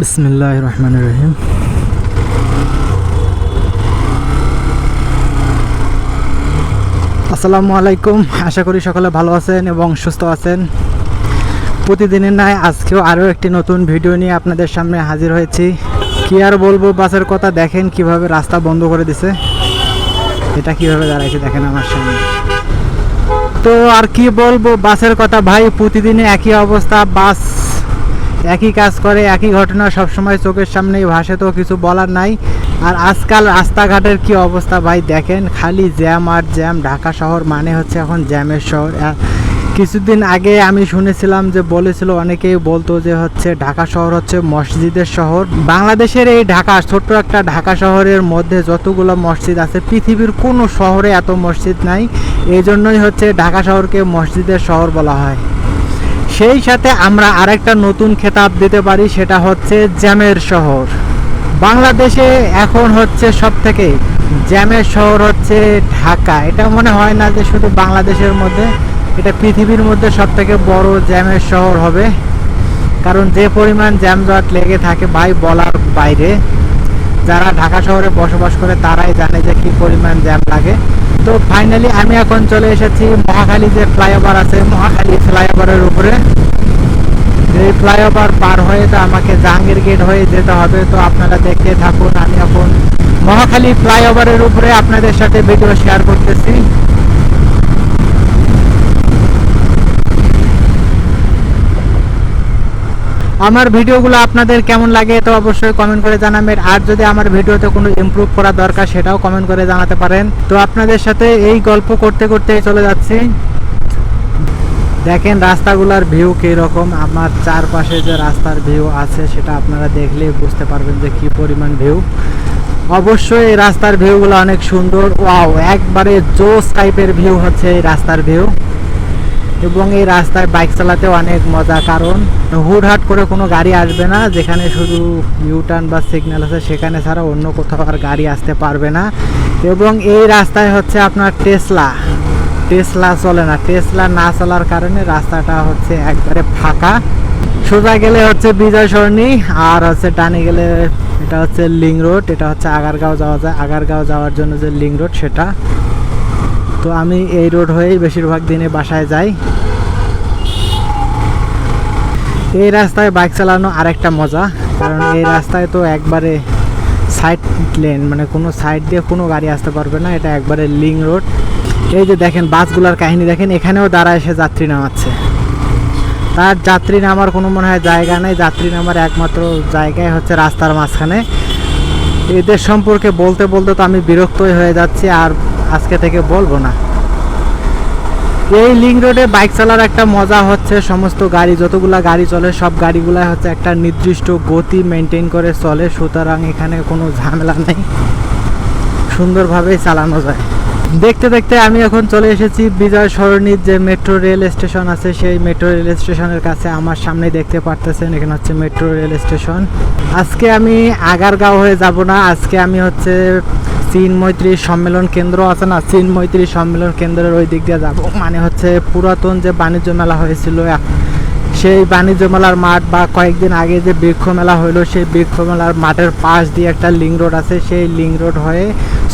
বিসমিল্লাহ রহমান রহিম আসসালামু আলাইকুম আশা করি সকলে ভালো আছেন এবং সুস্থ আছেন। প্রতিদিনের ন্যায় আজকেও আরও একটি নতুন ভিডিও নিয়ে আপনাদের সামনে হাজির হয়েছি। কি আর বলব, বাসের কথা দেখেন কীভাবে রাস্তা বন্ধ করে দিছে। এটা কীভাবে দাঁড়াইছে দেখেন আমার সামনে। তো আর কি বলব, বাসের কথা ভাই, প্রতিদিনে একই অবস্থা, বাস একই কাজ করে, একই ঘটনা সবসময় চোখের সামনেই ভাসে তো কিছু বলার নাই। আর আজকাল রাস্তাঘাটের কি অবস্থা ভাই দেখেন, খালি জ্যাম আর জ্যাম। ঢাকা শহর মানে হচ্ছে এখন জ্যামের শহর। কিছুদিন আগে আমি শুনেছিলাম যে বলেছিল, অনেকেই বলতো যে হচ্ছে ঢাকা শহর হচ্ছে মসজিদের শহর। বাংলাদেশের এই ঢাকা, ছোট্ট একটা ঢাকা শহরের মধ্যে যতগুলো মসজিদ আছে, পৃথিবীর কোনো শহরে এত মসজিদ নাই। এই জন্যই হচ্ছে ঢাকা শহরকে মসজিদের শহর বলা হয়। সেই সাথে আমরা আরেকটা নতুন খেতাব দিতে পারি, সেটা হচ্ছে জ্যামের শহর। বাংলাদেশে এখন হচ্ছে সব থেকে জ্যামের শহর হচ্ছে ঢাকা। এটা মনে হয় না যে শুধু বাংলাদেশের মধ্যে, এটা পৃথিবীর মধ্যে সব থেকে বড় জ্যামের শহর হবে। কারণ যে পরিমাণ জ্যামজট লেগে থাকে ভাই বলার বাইরে, যারা ঢাকা শহরে বসবাস করে তারাই জানে যে কি পরিমাণ জ্যাম লাগে। তো ফাইনালি আমি এখন চলে এসেছি মহাখালী যে ফ্লাইওভার আছে, মহাখালী ফ্লাইওভারের উপরে। এই ফ্লাইওভার পার হয়ে তো আমাকে জাহাঙ্গীর গেট হয়ে যেতে হবে, তো আপনারা দেখতে থাকুন, আমি এখন মহাখালী ফ্লাইওভারের উপরে আপনাদের সাথে ভিডিও শেয়ার করতেছি। আমার ভিডিওগুলো আপনাদের কেমন লাগে তো অবশ্যই কমেন্ট করে জানাবেন। আর যদি আমার ভিডিওতে কোনো ইমপ্রুভ করা দরকার, সেটাও কমেন্ট করে জানাতে পারেন। তো আপনাদের সাথে এই গল্প করতে করতে চলে যাচ্ছি। দেখেন রাস্তাগুলোর ভিউ কীরকম। আমার চারপাশে যে রাস্তার ভিউ আছে, সেটা আপনারা দেখলেই বুঝতে পারবেন যে কি পরিমাণ ভিউ অবশ্যই এই রাস্তার ভিউগুলো অনেক সুন্দর। ওয়াও একবারে জোস টাইপের ভিউ হচ্ছে এই রাস্তার ভিউ এবং এই রাস্তায় বাইক চালাতে অনেক মজা, কারণ হুটহাট করে কোনো গাড়ি আসবে না, যেখানে শুধু ইউটার্ন বা সিগন্যাল আছে, সেখানে ছাড়া অন্য কোথাও আর গাড়ি আসতে পারবে না। এবং এই রাস্তায় হচ্ছে আপনার টেসলা টেসলা চলে না টেসলা না চলার কারণে রাস্তাটা হচ্ছে একবারে ফাঁকা। সোজা গেলে হচ্ছে বিজয় সরণি, আর হচ্ছে ডানে গেলে এটা হচ্ছে লিং রোড এটা হচ্ছে আগারগাঁও যাওয়া যায়, আগারগাঁও যাওয়ার জন্য যে লিং রোড সেটা। তো আমি এই রোড হয়েই বেশিরভাগ দিনে বাসায় যাই। এই রাস্তায় বাইক চালানো আরেকটা মজা, কারণ এই রাস্তায় তো একবারে সাইড লেন মানে কোনো সাইড দিয়ে কোনো গাড়ি আসতে পারবে না, এটা একবারে লিং রোড এই যে দেখেন, বাসগুলার কাহিনী দেখেন, এখানেও দাঁড়ায় এসে যাত্রী নামাচ্ছে। তার যাত্রী নামার কোনো মনে হয় জায়গা নেই, যাত্রী নামার একমাত্র জায়গায় হচ্ছে রাস্তার মাঝখানে। এদের সম্পর্কে বলতে বলতে তো আমি বিরক্তই হয়ে যাচ্ছি, আর আজকে থেকে বলব না। এই লিং রোডে বাইক চালার একটা মজা হচ্ছে, সমস্ত গাড়ি, যতগুলা গাড়ি চলে, সব গাড়িগুলাই হচ্ছে একটা নির্দিষ্ট গতি মেনটেন করে চলে, সুতরাং এখানে কোনো ঝামেলা নেই। সুন্দরভাবেই চালানো যায়। দেখতে দেখতে আমি এখন চলে এসেছি বিজয় সরণির যে মেট্রো রেল স্টেশন আছে, সেই মেট্রো রেল স্টেশনের কাছে। আমার সামনে দেখতে পারতেছেন, এখানে হচ্ছে মেট্রো রেল স্টেশন আজকে আমি আগারগাঁও হয়ে যাব না, আজকে আমি হচ্ছে চীন মৈত্রী সম্মেলন কেন্দ্র আছে না? চীন মৈত্রী সম্মেলন কেন্দ্রের ওই দিক দিয়ে যাব। মানে হচ্ছে পুরাতন যে বাণিজ্য মেলা হয়েছিল সেই বাণিজ্য মেলার মাঠ বা কয়েকদিন আগে যে বৃক্ষ মেলা হইল, সেই বৃক্ষ মেলার মাঠের পাশ দিয়ে একটা লিং রোড আছে। সেই লিং রোড হয়ে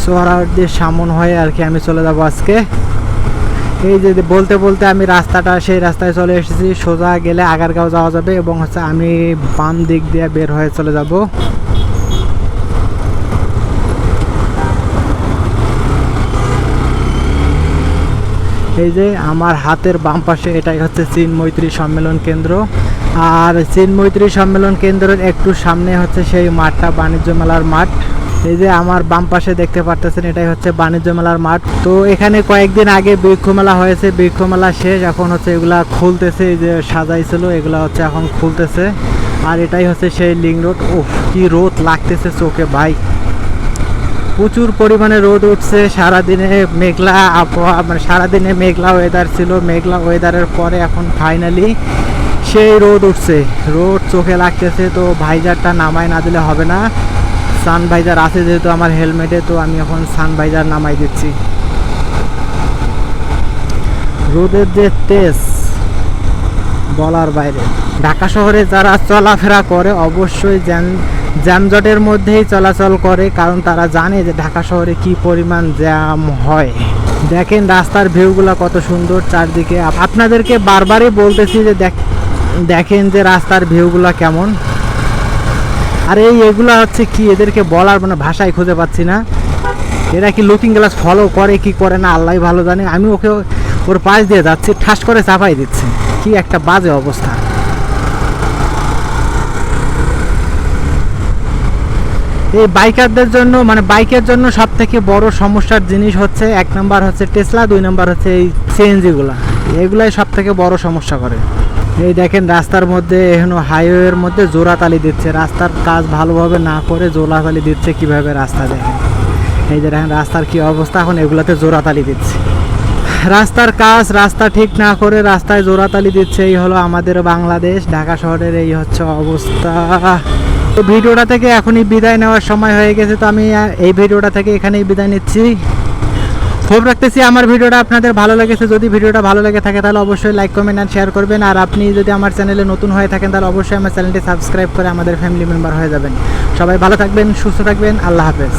সোহরাওয়ার্ড দিয়ে সামন হয়ে আর কি আমি চলে যাব আজকে। এই যে বলতে বলতে আমি রাস্তাটা, সেই রাস্তায় চলে এসেছি। সোজা গেলে আগারগাঁও যাওয়া যাবে এবং হচ্ছে আমি বাম দিক দিয়ে বের হয়ে চলে যাব। এই যে আমার হাতের বাম পাশে এটাই হচ্ছে চীন মৈত্রী সম্মেলন কেন্দ্র। আর চীন মৈত্রী সম্মেলন কেন্দ্রের একটু সামনে হচ্ছে সেই মাঠটা, বাণিজ্য মেলার মাঠ। এই যে আমার বাম পাশে দেখতে পারতেছেন, এটাই হচ্ছে বাণিজ্য মেলার মাঠ। তো এখানে কয়েকদিন আগে বৃক্ষ মেলা হয়েছে, বৃক্ষ মেলা শেষ, এখন হচ্ছে এগুলা খুলতেছে, এই যে সাজাইছিল, এগুলা হচ্ছে এখন খুলতেছে। আর এটাই হচ্ছে সেই লিং রোড। ও কি রোদ লাগতেছে চোখে, ভাই। প্রচুর পরিমাণে রোদ উঠছে, সারাদিনে মেঘলা আবহাওয়া মানে সারাদিনে মেঘলা ওয়েদার ছিল, মেঘলা ওয়েদারের পরে এখন ফাইনালি সেই রোদ উঠছে। রোদ চোখে লাগতেছে তো ভাইজারটা নামায় না দিলে হবে না। সান ভাইজার আছে যেহেতু আমার হেলমেটে, তো আমি এখন সান ভাইজার নামাই দিচ্ছি। রোদের যে তেজ, বলার বাইরে। ঢাকা শহরে যারা চলাফেরা করে, অবশ্যই জ্যামজটের মধ্যেই চলাচল করে, কারণ তারা জানে যে ঢাকা শহরে কি পরিমাণ জ্যাম হয়। দেখেন রাস্তার ভিউগুলো কত সুন্দর চারদিকে। আপনাদেরকে বারবারই বলতেছি যে দেখ দেখেন যে রাস্তার ভিউগুলো কেমন। আর এই এগুলো হচ্ছে কি? এদেরকে বলার মানে ভাষায় খুঁজে পাচ্ছি না। এরা কি লুকিং গ্লাস ফলো করে, কি করে না? আল্লাহ ভালো জানে। আমি ওকে ওর পাশ দিয়ে যাচ্ছি, ঠাস করে চাপাই দিচ্ছে। কি একটা বাজে অবস্থা। এই বাইকারদের জন্য মানে বাইকের জন্য সব থেকে বড় সমস্যার জিনিস হচ্ছে এক নাম্বার হচ্ছে টেসলা দুই নাম্বার হচ্ছে এই সিএনজিগুলা এগুলাই সব থেকে বড় সমস্যা করে। এই দেখেন রাস্তার মধ্যে, এখনও হাইওয়ের মধ্যে জোড়াতালি দিচ্ছে। রাস্তার কাজ ভালোভাবে না করে জোড়াতালি দিচ্ছে কীভাবে রাস্তা দেখেন। এই যে দেখেন রাস্তার কি অবস্থা, এখন এগুলাতে জোড়াতালি দিচ্ছে। রাস্তার কাজ রাস্তা ঠিক না করে রাস্তায় জোড়াতালি দিচ্ছে, এই হলো আমাদের বাংলাদেশ। ঢাকা শহরের এই হচ্ছে অবস্থা। তো ভিডিওটা থেকে এখনই বিদায় নেওয়ার সময় হয়ে গেছে, তো আমি এই ভিডিওটা থেকে এখানেই বিদায় নিচ্ছি। হোপ রাখতেছি, আমার ভিডিওটা আপনাদের ভালো লেগেছে, যদি ভিডিওটা ভালো লেগে থাকে তাহলে অবশ্যই লাইক কমেন্ট আর শেয়ার করবেন, আর আপনি যদি আমার চ্যানেলে নতুন হয়ে থাকেন তাহলে অবশ্যই আমার চ্যানেলটি সাবস্ক্রাইব করে আমাদের ফ্যামিলি মেম্বার হয়ে যাবেন। সবাই ভালো থাকবেন, সুস্থ থাকবেন, আল্লাহ হাফেজ।